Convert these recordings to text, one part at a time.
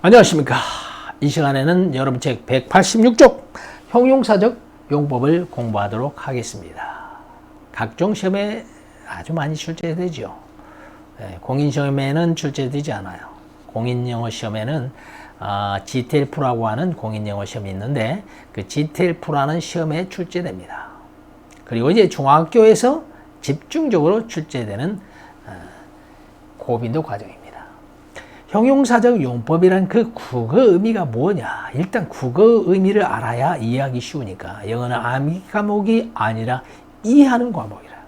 안녕하십니까. 이 시간에는 여러분 책 186쪽 형용사적 용법을 공부하도록 하겠습니다. 각종 시험에 아주 많이 출제되죠. 네, 공인시험에는 출제되지 않아요. 공인영어 시험에는 어, GTL프라고 하는 공인영어 시험이 있는데 그 GTL프라는 시험에 출제됩니다. 그리고 이제 중학교에서 집중적으로 출제되는 어, 고빈도 과정입니다. 형용사적 용법이란 그 국어 의미가 뭐냐? 일단 국어 의미를 알아야 이해하기 쉬우니까 영어는 암기 과목이 아니라 이해하는 과목이라.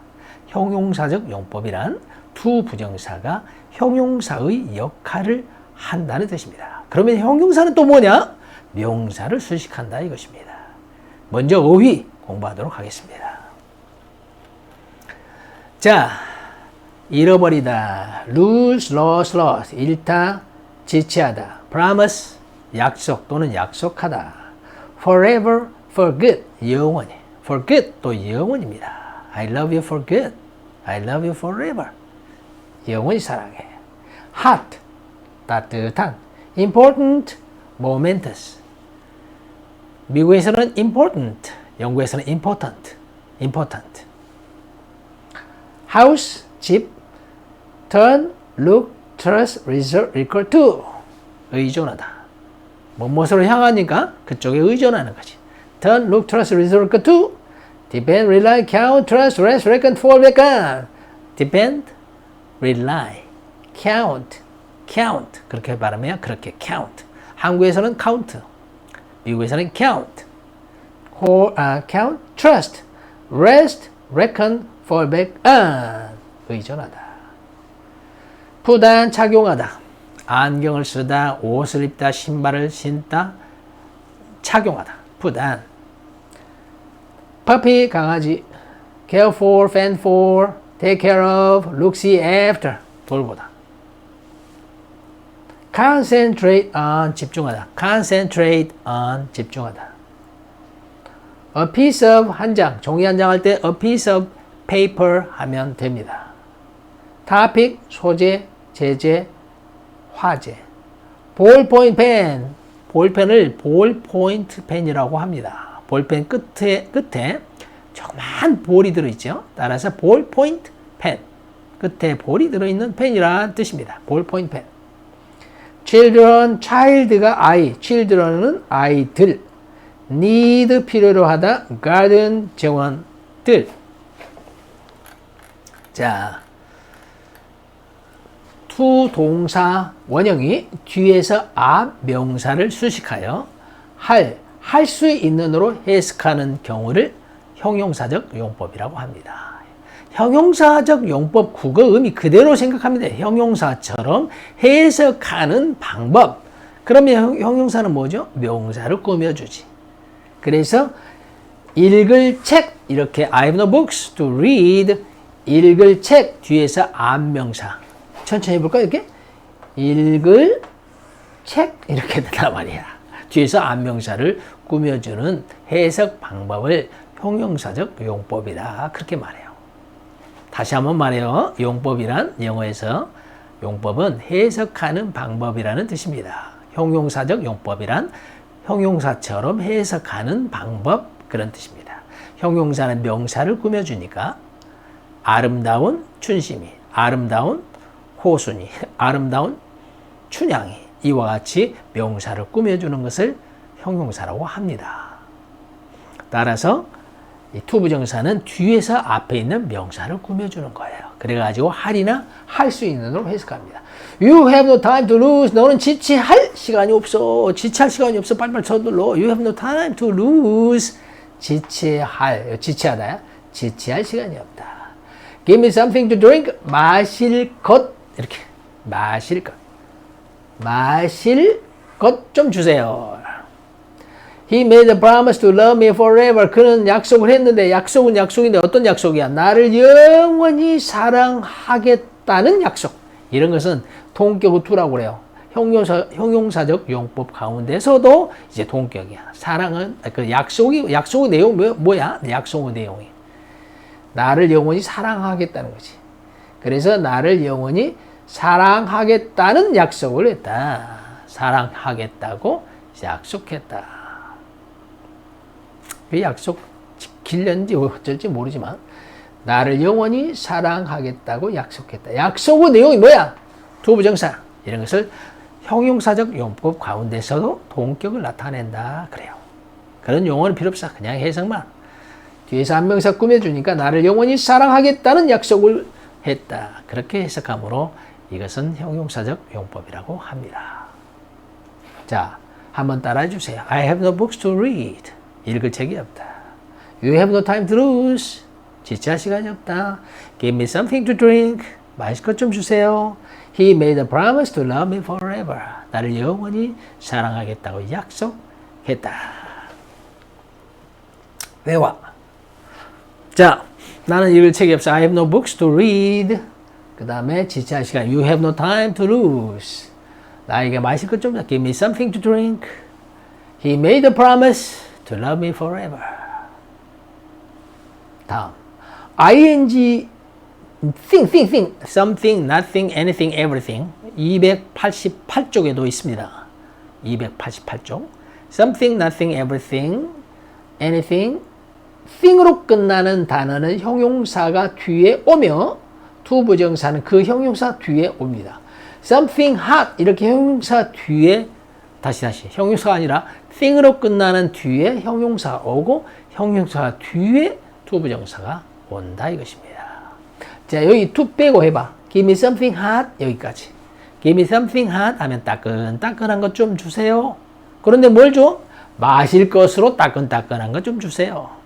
형용사적 용법이란 두 부정사가 형용사의 역할을 한다는 뜻입니다. 그러면 형용사는 또 뭐냐? 명사를 수식한다 이것입니다. 먼저 어휘 공부하도록 하겠습니다. 자, 잃어버리다, lose, lost, lost, 잃다, 지체하다, promise, 약속 또는 약속하다, forever, for good, 영원히, for good 또 영원입니다. I love you for good, I love you forever, 영원히 사랑해. hot, 따뜻한, important, momentous. 미국에서는 important, 영국에서는 important, important. house, 집, turn, look, trust, resort, recall to 의존하다. 무엇으로 향하니까 그쪽에 의존하는 거지. turn, look, trust, resort, recall to depend, rely, count, trust, rest, reckon, fall, reckon depend, rely, count, count 그렇게 발음해야 그렇게 count. 한국에서는 count, 미국에서는 count, hold, uh, count, trust, rest, reckon, fall back, on 의존하다. 부단 착용하다. 안경을 쓰다, 옷을 입다, 신발을 신다, 착용하다. 부단. puppy 강아지. care for, fend for, take care of, look see after 돌보다. concentrate on 집중하다. concentrate on 집중하다. a piece of 한 장, 종이 한 장 할 때 a piece of paper 하면 됩니다. topic 소재, 제재, 화제. 볼포인트 펜, 볼펜을 볼포인트 펜이라고 합니다. 볼펜 끝에 끝에 조그만 볼이 들어있죠. 따라서 볼포인트 펜. 끝에 볼이 들어있는 펜이라는 뜻입니다. 볼포인트 펜. children, child가 아이, children은 아이들. need 필요로 하다, garden 정원들. 자, 투 동사 원형이 뒤에서 앞 명사를 수식하여 할, 할 수 있는으로 해석하는 경우를 형용사적 용법이라고 합니다. 형용사적 용법 국어 의미 그대로 생각합니다. 형용사처럼 해석하는 방법. 그러면 형용사는 뭐죠? 명사를 꾸며주지. 그래서 읽을 책 이렇게 I have no books to read 읽을 책 뒤에서 앞명사 천천히 해볼까 이렇게? 읽을 책 이렇게 말이야. 뒤에서 앞명사를 꾸며주는 해석 방법을 형용사적 용법이다. 그렇게 말해요. 다시 한번 말해요. 용법이란 영어에서 용법은 해석하는 방법이라는 뜻입니다. 형용사적 용법이란 형용사처럼 해석하는 방법 그런 뜻입니다. 형용사는 명사를 꾸며주니까 아름다운 춘심이, 아름다운 호순이, 아름다운 춘향이 이와 같이 명사를 꾸며주는 것을 형용사라고 합니다. 따라서 이 투부정사는 뒤에서 앞에 있는 명사를 꾸며주는 거예요. 그래가지고 할이나 할 수 있는으로 해석합니다. You have no time to lose. 너는 지체할 시간이 없어. 지체할 시간이 없어. 빨리빨리 서둘러. You have no time to lose. 지체할, 지체하다. 지체할 시간이 없다. Give me something to drink. 마실 것. 이렇게. 마실 것. 마실 것 좀 주세요. He made a promise to love me forever. 그는 약속을 했는데 약속은 약속인데 어떤 약속이야? 나를 영원히 사랑하겠다는 약속. 이런 것은 동격의 투라고 그래요. 형용사, 형용사적 용법 가운데서도 이제 동격이야. 사랑은 그 약속이 약속의 내용 뭐, 뭐야? 약속의 내용이 나를 영원히 사랑하겠다는 거지. 그래서 나를 영원히 사랑하겠다는 약속을 했다. 사랑하겠다고 약속했다. 그 약속 지킬는지 어쩔지 모르지만 나를 영원히 사랑하겠다고 약속했다. 약속의 내용이 뭐야? 두부정사 이런 것을 형용사적 용법 가운데서도 동격을 나타낸다 그래요. 그런 용어는 필요 없어. 그냥 해석만. 뒤에서 한 명사 꾸며주니까 나를 영원히 사랑하겠다는 약속을 했다. 그렇게 해석하므로 이것은 형용사적 용법이라고 합니다. 자, 한번 따라해 주세요. I have no books to read. 읽을 책이 없다. You have no time to lose. 지체할 시간이 없다. Give me something to drink. 마실 것 좀 주세요. He made a promise to love me forever. 나를 영원히 사랑하겠다고 약속했다. 외화. 자, 나는 읽을 책이 없어. I have no books to read. 그 다음에 지체할 시간. You have no time to lose. 나에게 마실 것 좀. Give me something to drink. He made a promise to love me forever. 다음. ing think, think, think. something, nothing, anything, everything. 288쪽에도 있습니다. 288쪽. something, nothing, everything, anything, thing으로 끝나는 단어는 형용사가 뒤에 오며 투부정사는 그 형용사 뒤에 옵니다. something hot 이렇게 형용사 뒤에 다시 다시 형용사가 아니라 thing으로 끝나는 뒤에 형용사가 오고 형용사 뒤에 투부정사가 온다 이것입니다. 자 여기 to 빼고 해봐. Give me something hot 여기까지. Give me something hot 하면 따끈따끈한 것 좀 주세요. 그런데 뭘 줘? 마실 것으로 따끈따끈한 것 좀 주세요.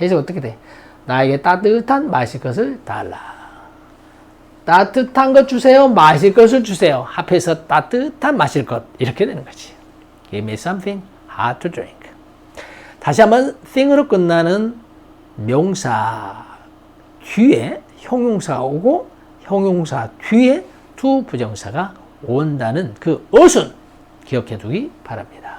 해서 어떻게 돼? 나에게 따뜻한 마실 것을 달라. 따뜻한 것 주세요. 마실 것을 주세요. 합해서 따뜻한 마실 것. 이렇게 되는 거지. Give me something hot to drink. 다시 한번 thing으로 끝나는 명사 뒤에 형용사가 오고 형용사 뒤에 to 부정사가 온다는 그 어순 기억해 두기 바랍니다.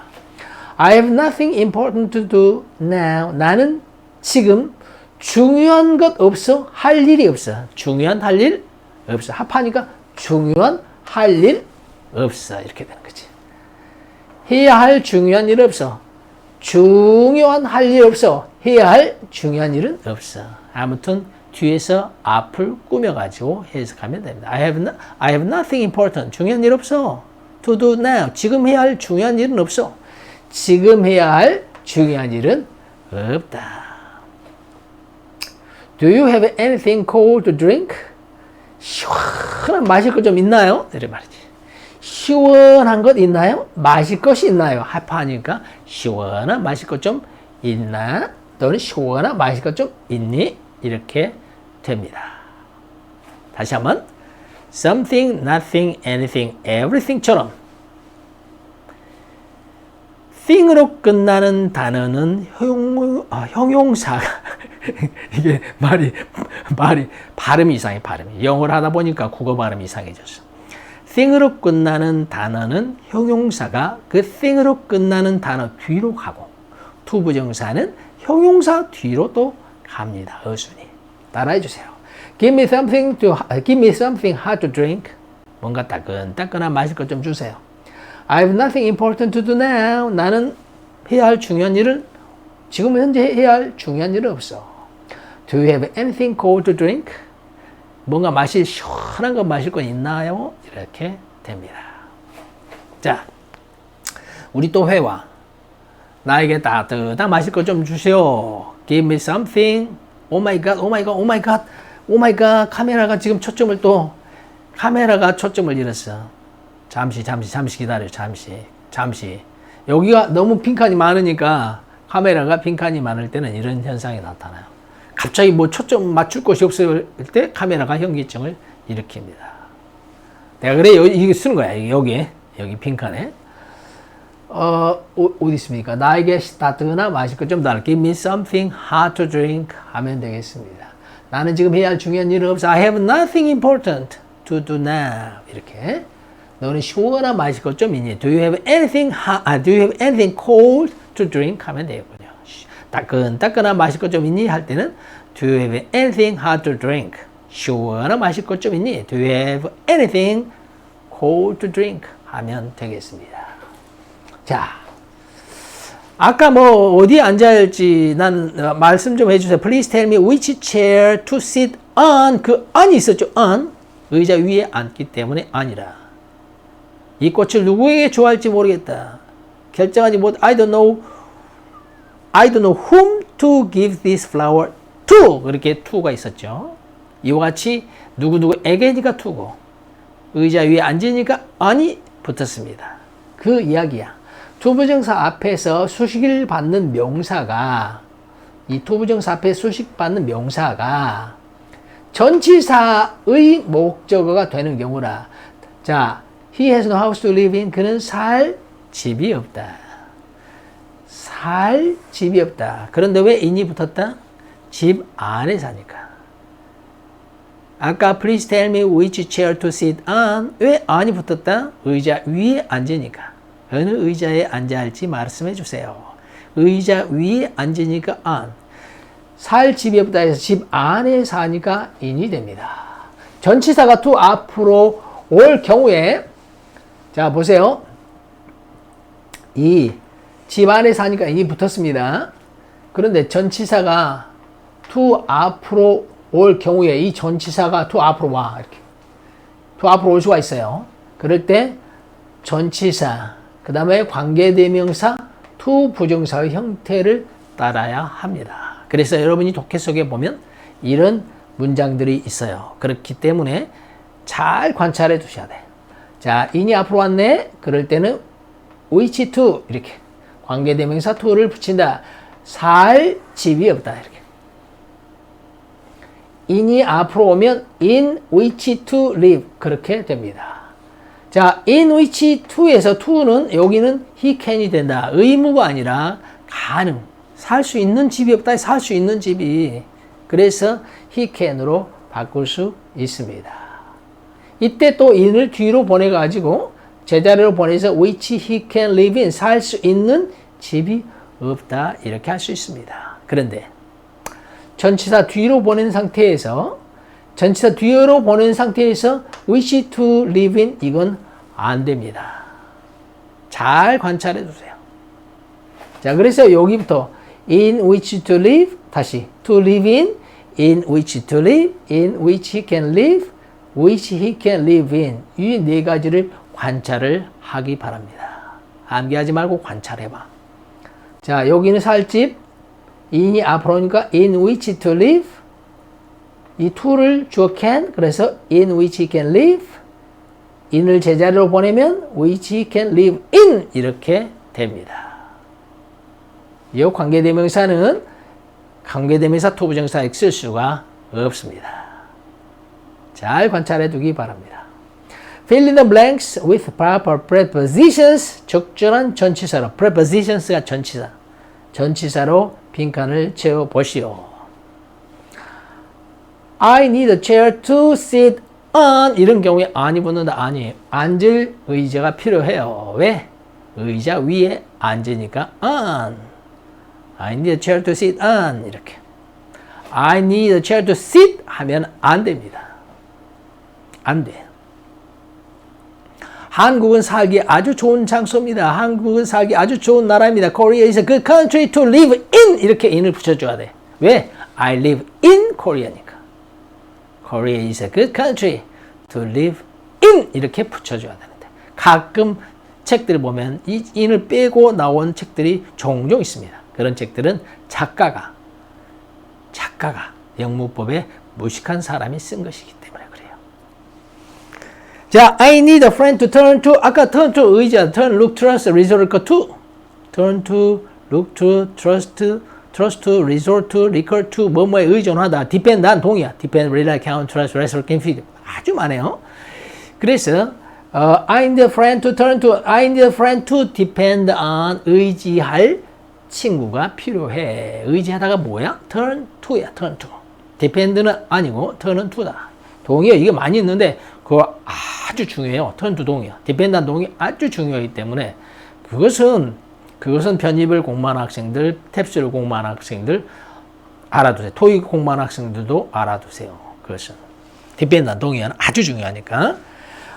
I have nothing important to do now. 나는 지금 중요한 것 없어. 할 일이 없어. 중요한 할 일 없어. 합하니까 중요한 할 일 없어. 이렇게 되는 거지. 해야 할 중요한 일 없어. 중요한 할 일 없어. 해야 할 중요한 일은 없어. 아무튼 뒤에서 앞을 꾸며가지고 해석하면 됩니다. I have, no, I have nothing important. 중요한 일 없어. To do now. 지금 해야 할 중요한 일은 없어. 지금 해야 할 중요한 일은 없다. Do you have anything cold to drink? 시원한 마실 것 좀 있나요? 이래 말이지. 시원한 것 있나요? 마실 것이 있나요? 하파하니까 시원한 마실 것 좀 있나? 또는 시원한 마실 것 좀 있니? 이렇게 됩니다. 다시 한번 something, nothing, anything, everything처럼 thing으로 끝나는 단어는 형, 아, 형용사가 이게 말이 말이 발음이 이상해 발음이 영어를 하다 보니까 국어 발음이 이상해졌어. thing으로 끝나는 단어는 형용사가 그 thing으로 끝나는 단어 뒤로 가고 투부정사는 형용사 뒤로 또 갑니다. 어순이 따라해 주세요. Give me something to give me something hot to drink. 뭔가 따끈따끈한 마실 것 좀 주세요. I have nothing important to do now. 나는 해야 할 중요한 일은 지금 현재 해야 할 중요한 일은 없어. Do you have anything cold to drink? 뭔가 마실 시원한 거 마실 거 있나요? 이렇게 됩니다. 자, 우리 또 회화. 나에게 따뜻한 마실 거 좀 주시오. Give me something. Oh my god, oh my god, oh my god, oh my god. 카메라가 지금 초점을 또 카메라가 초점을 잃었어. 잠시, 잠시, 잠시 기다려. 잠시, 잠시. 여기가 너무 빈칸이 많으니까 카메라가 빈칸이 많을 때는 이런 현상이 나타나요. 갑자기 뭐 초점 맞출 곳이 없을 때 카메라가 현기증을 일으킵니다. 내가 그래 여기 이거 쓰는 거야 여기 여기 빈칸에 어 어디 있습니까? 나에게 따뜻한 마실 것 좀 달라. Give me something hot to drink 하면 되겠습니다. 나는 지금 해야 할 중요한 일은 없어. I have nothing important to do now 이렇게. 너는 시원한 마실 것 좀 있니? Do you have anything hot? 아, do you have anything cold to drink? 하면 되겠군요. 따끈따끈한 마실 것 좀 있니? 할 때는 Do you have anything hot to drink? 시원한 마실 것 좀 있니? Do you have anything cold to drink? 하면 되겠습니다. 자, 아까 뭐 어디에 앉아야 할지 난 어, 말씀 좀 해주세요. Please tell me which chair to sit on. 그 on이 있었죠. on. 의자 위에 앉기 때문에 on이라. 이 꽃을 누구에게 좋아할지 모르겠다. 결정하지 못. I don't know. I don't know whom to give this flower to. 그렇게 to가 있었죠. 이와 같이 누구누구에게니까 to고 의자 위에 앉으니까 on이 붙었습니다. 그 이야기야. 투부정사 앞에서 수식을 받는 명사가 이 투부정사 앞에 수식 받는 명사가 전치사의 목적어가 되는 경우라. 자, he has no house to live in. 그는 살 집이 없다. 살 집이 없다. 그런데 왜 in이 붙었다? 집 안에 사니까. 아까 please tell me which chair to sit on. 왜 on이 붙었다? 의자 위에 앉으니까. 어느 의자에 앉아야 할지 말씀해 주세요. 의자 위에 앉으니까 on. 살 집이 없다 해서 집 안에 사니까 in이 됩니다. 전치사가 to 앞으로 올 경우에 자 보세요. 이 집 안에 사니까 in이 붙었습니다. 그런데 전치사가 to 앞으로 올 경우에 이 전치사가 to 앞으로 와 이렇게 to 앞으로 올 수가 있어요. 그럴 때 전치사 그 다음에 관계대명사 to 부정사의 형태를 따라야 합니다. 그래서 여러분이 독해 속에 보면 이런 문장들이 있어요. 그렇기 때문에 잘 관찰해 두셔야 돼. 자, 인이 앞으로 왔네. 그럴 때는 which to 이렇게 관계대명사 to를 붙인다. 살 집이 없다 이렇게. in이 앞으로 오면 in which to live 그렇게 됩니다. 자, in which to에서 to는 여기는 he can이 된다. 의무가 아니라 가능. 살 수 있는 집이 없다. 살 수 있는 집이. 그래서 he can으로 바꿀 수 있습니다. 이때 또 in을 뒤로 보내가지고 제자리로 보내서 which he can live in 살 수 있는 집이 없다. 이렇게 할 수 있습니다. 그런데 전치사 뒤로 보낸 상태에서 전치사 뒤로 보낸 상태에서 wish to live in 이건 안 됩니다. 잘 관찰해 주세요. 자, 그래서 여기부터 in which to live 다시 to live in in which to live in which he can live which he can live in 이 네 가지를 관찰을 하기 바랍니다. 암기하지 말고 관찰해 봐. 자, 여기는 살집 in이 앞으로니까 in which to live 이 to를 주어 can 그래서 in which he can live in을 제자리로 보내면 which he can live in 이렇게 됩니다. 이 관계대명사는 관계대명사 토부정사에 쓸 수가 없습니다. 잘 관찰해 두기 바랍니다. Fill in the blanks with proper prepositions 적절한 전치사로 prepositions가 전치사 전치사로 빈칸을 채워 보시오. I need a chair to sit on 이런 경우에 안이 붙는다 아니 앉을 의자가 필요해요. 왜? 의자 위에 앉으니까 on. I need a chair to sit on 이렇게. I need a chair to sit 하면 안 됩니다. 안 돼. 한국은 살기 아주 좋은 장소입니다. 한국은 살기 아주 좋은 나라입니다. Korea is a good country to live in 이렇게 in을 붙여줘야 돼. 왜? I live in Korea니까. Korea is a good country to live in 이렇게 붙여줘야 되는데 가끔 책들 보면 이 in을 빼고 나온 책들이 종종 있습니다. 그런 책들은 작가가 작가가 영문법에 무식한 사람이 쓴 것이기 때문에. 자, I need a friend to turn to. 아까 turn to 의자, turn, look, trust, resort 거 to. turn to, look to, trust, trust to, resort to, recur to, 뭐뭐에 의존하다. depend 난 동의야. depend, rely, count, trust, resort, confide. 아주 많아요. 그래서 어, I need a friend to turn to. I need a friend to depend on. 의지할 친구가 필요해. 의지하다가 뭐야? turn to야. turn to. depend는 아니고 turn은 to다. 동의어 이게 많이 있는데 그거 아주 중요해요. to 동의어. depend on 동의 아주 중요하기 때문에 그것은 그것은 편입을 공부한 학생들, 탭스를 공부한 학생들 알아두세요. 토익 공부한 학생들도 알아두세요. 그것은 on 동의어는 아주 중요하니까.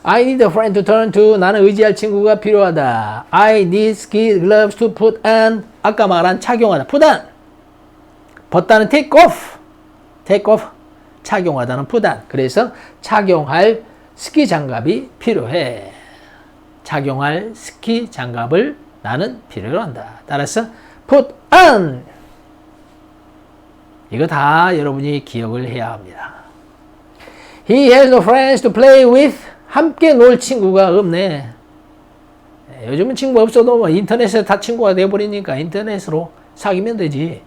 I need a friend to turn to. 나는 의지할 친구가 필요하다. I need ski gloves to put on. 아까 말한 착용하다. put on. 벗다는 take off. take off. 착용하다는 put on. 그래서 착용할 스키 장갑이 필요해. 착용할 스키 장갑을 나는 필요로 한다. 따라서 put on. 이거 다 여러분이 기억을 해야 합니다. He has no friends to play with. 함께 놀 친구가 없네. 예, 요즘은 친구 없어도 뭐 인터넷에 다 친구가 돼버리니까 인터넷으로 사귀면 되지.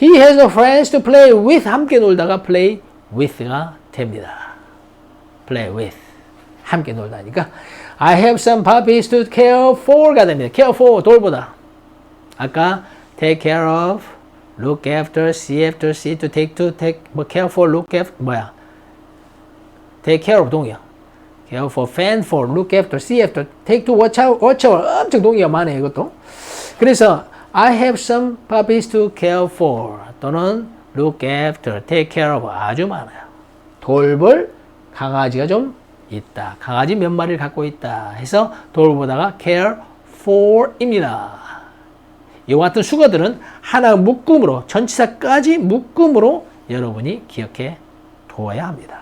He has no friends to play with. 함께 놀다가 play with가 됩니다. Play with. 함께 놀다니까. I have some puppies to care for가 됩니다. care for, 돌보다. 아까 take care of, look after, see after, see to take to, take, 뭐 care for, look after, 뭐야. take care of 동의어. care for, fend for, look after, see after, take to, watch out, watch out. 엄청 동의어 많네, 이것도. 그래서 I have some puppies to care for 또는 look after, take care of 아주 많아요. 돌볼 강아지가 좀 있다. 강아지 몇 마리를 갖고 있다. 해서 돌보다가 care for입니다. 이와 같은 수거들은 하나 묶음으로 전치사까지 묶음으로 여러분이 기억해 두어야 합니다.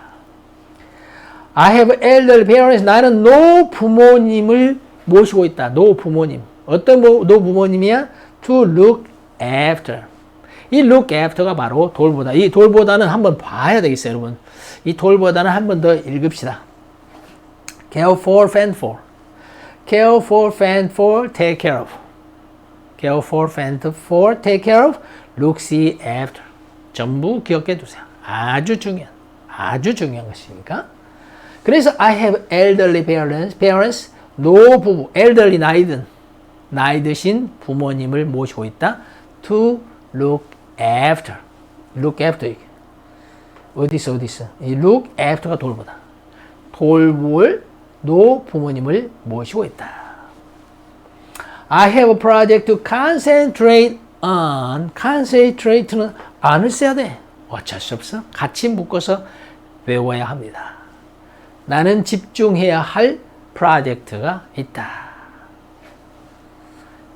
I have elderly parents. 나는 노 부모님을 모시고 있다. 노 부모님. 어떤 노 부모님이야? To look after. 이 look after가 바로 돌보다. 이 돌보다는 한번 봐야 되겠어요, 여러분. 이 돌보다는 한번 더 읽읍시다. care for, fend for. care for, fend for, take care of. care for, fend for, take care of, look, see, after. 전부 기억해 두세요. 아주 중요한, 아주 중요한 것이니까. 그래서 I have elderly parents, parents, 노 부부, elderly 나이 든, 나이 드신 부모님을 모시고 있다. to look after. look after. 어디 있어, 어디 있어. 이 look after가 돌보다. 돌볼 노 부모님을 모시고 있다. I have a project to concentrate on. concentrate는 안을 써야 돼. 어쩔 수 없어. 같이 묶어서 외워야 합니다. 나는 집중해야 할 프로젝트가 있다.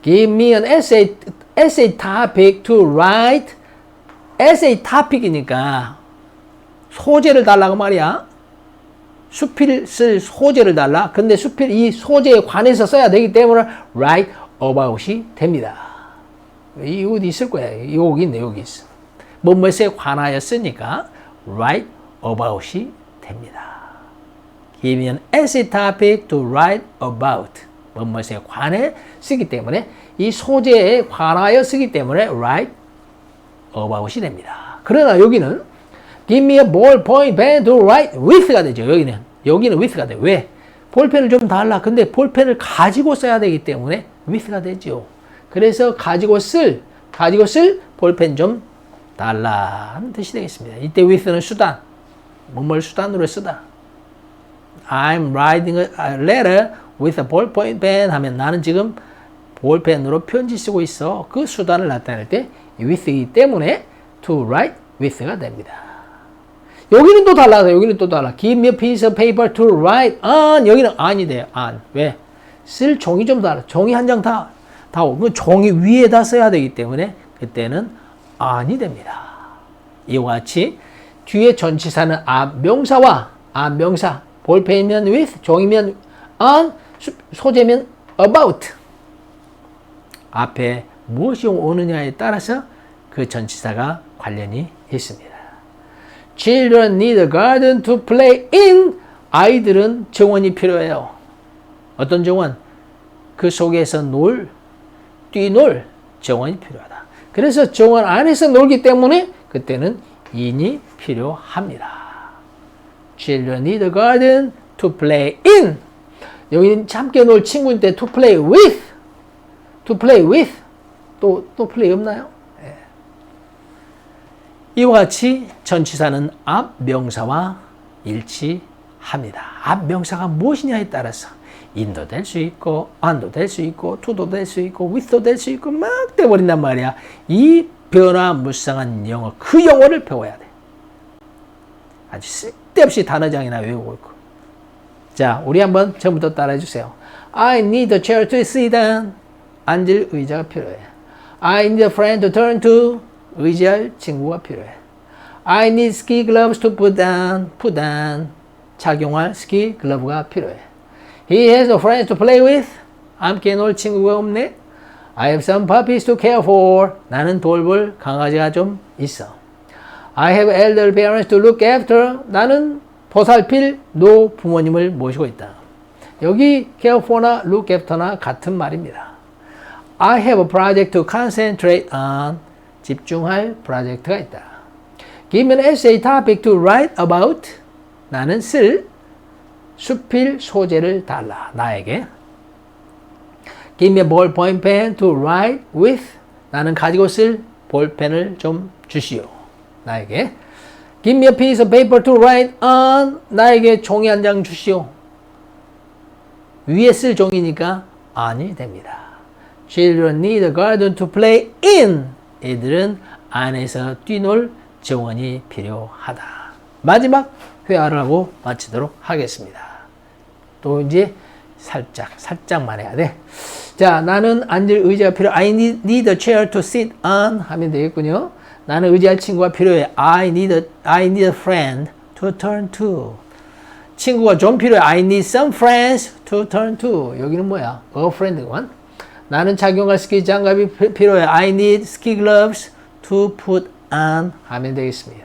Give me an essay, essay topic to write. essay topic이니까 소재를 달라고 말이야. 수필 쓸 소재를 달라. 근데 수필 이 소재에 관해서 써야 되기 때문에 write about이 됩니다. 이 어디 있을 거야. 여기 있네, 여기 있어. 뭐뭐에 관하여 쓰니까 write about이 됩니다. Give an essay topic to write about. 뭐뭐에 관해 쓰기 때문에 이 소재에 관하여 쓰기 때문에 write about이 됩니다. 그러나 여기는 give me a ballpoint pen to write with가 되죠. 여기는 여기는 with가 돼. 왜? 볼펜을 좀 달라. 근데 볼펜을 가지고 써야 되기 때문에 with가 되죠. 그래서 가지고 쓸 가지고 쓸 볼펜 좀 달라 하는 뜻이 되겠습니다. 이때 with는 수단, 뭐뭘 수단으로 쓰다. I'm writing a letter with a ballpoint pen 하면 나는 지금 볼펜으로 편지 쓰고 있어. 그 수단을 나타낼 때 with이기 때문에 to write with가 됩니다. 여기는 또 달라서 여기는 또 달라. Give me a piece of paper to write on. 여기는 on이 돼요. on. 왜? 쓸 종이 좀 달라. 종이 한 장 다, 다 오고 종이 위에다 써야 되기 때문에 그때는 on이 됩니다. 이와 같이 뒤에 전치사는 앞 명사와 앞 명사 볼펜이면 with, 종이면 on, 소재면 about. 앞에 무엇이 오느냐에 따라서 그 전치사가 관련이 있습니다. Children need a garden to play in. 아이들은 정원이 필요해요. 어떤 정원? 그 속에서 놀, 뛰놀 정원이 필요하다. 그래서 정원 안에서 놀기 때문에 그때는 in이 필요합니다. Children need a garden to play in. 여기는 함께 놀 친구인데 to play with. To play with. 또, 또 play 없나요? 예. 이와 같이 전치사는 앞 명사와 일치합니다. 앞 명사가 무엇이냐에 따라서 인도 될 수 있고, 안도 될 수 있고, 투도 될 수 있고, with도 될 수 있고, 막 돼버린단 말이야. 이 변화무쌍한 영어, 그 영어를 배워야 돼. 아주 쓸데없이 단어장이나 외우고 있고. 자, 우리 한번 처음부터 따라해 주세요. I need a chair to sit on. 앉을 의자가 필요해. I need a friend to turn to. 의지할 친구가 필요해. I need ski gloves to put on. put on. 착용할 스키 글러브가 필요해. He has a friend to play with. 함께 놀 친구가 없네. I have some puppies to care for. 나는 돌볼 강아지가 좀 있어. I have elder parents to look after. 나는 보살필 노 부모님을 모시고 있다. 여기 care for나 look after나 같은 말입니다. I have a project to concentrate on. 집중할 프로젝트가 있다. Give an essay topic to write about. 나는 쓸 수필 소재를 달라. 나에게. Give me a ballpoint pen to write with. 나는 가지고 쓸 볼펜을 좀 주시오. 나에게. Give me a piece of paper to write on. 나에게 종이 한 장 주시오. 위에 쓸 종이니까 on이 됩니다. Children need a garden to play in. 애들은 안에서 뛰놀 정원이 필요하다. 마지막 회화를 하고 마치도록 하겠습니다. 또 이제 살짝, 살짝만 해야 돼. 자, 나는 앉을 의자가 필요. I need, need a chair to sit on 하면 되겠군요. 나는 의지할 친구가 필요해. I need a, I need a friend to turn to. 친구가 좀 필요해. I need some friends to turn to. 여기는 뭐야? A friend구만. 나는 착용할 스키 장갑이 피- 필요해. I need ski gloves to put on 하면 되겠습니다.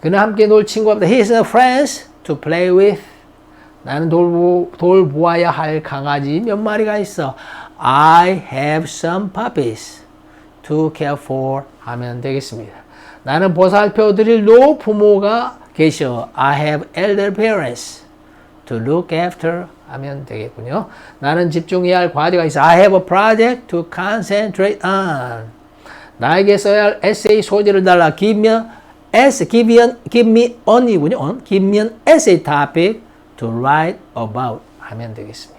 그는 함께 놀 친구가 없다. He has no friends to play with. 나는 돌보, 돌보아야 할 강아지 몇 마리가 있어. I have some puppies to care for 하면 되겠습니다. 나는 보살펴 드릴 노 부모가 계셔. I have elder parents to look after 하면 되겠군요. 나는 집중해야 할 과제가 있어. I have a project to concentrate on. 나에게 써야 할 에세이 소재를 달라. Give me essay, give an, give me on이군요. on. Give me an essay topic to write about 하면 되겠습니다.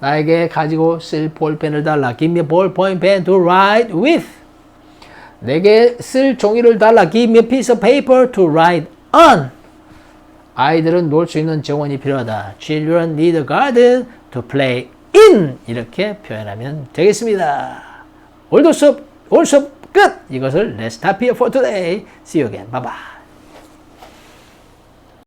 나에게 가지고 쓸 볼펜을 달라. Give me a ballpoint pen to write with. 내게 쓸 종이를 달라. Give me a piece of paper to write on. 아이들은 놀 수 있는 정원이 필요하다. Children need a garden to play in. 이렇게 표현하면 되겠습니다. 올드 수업, 올 수업 끝! 이것을 Let's stop here for today. See you again. Bye bye.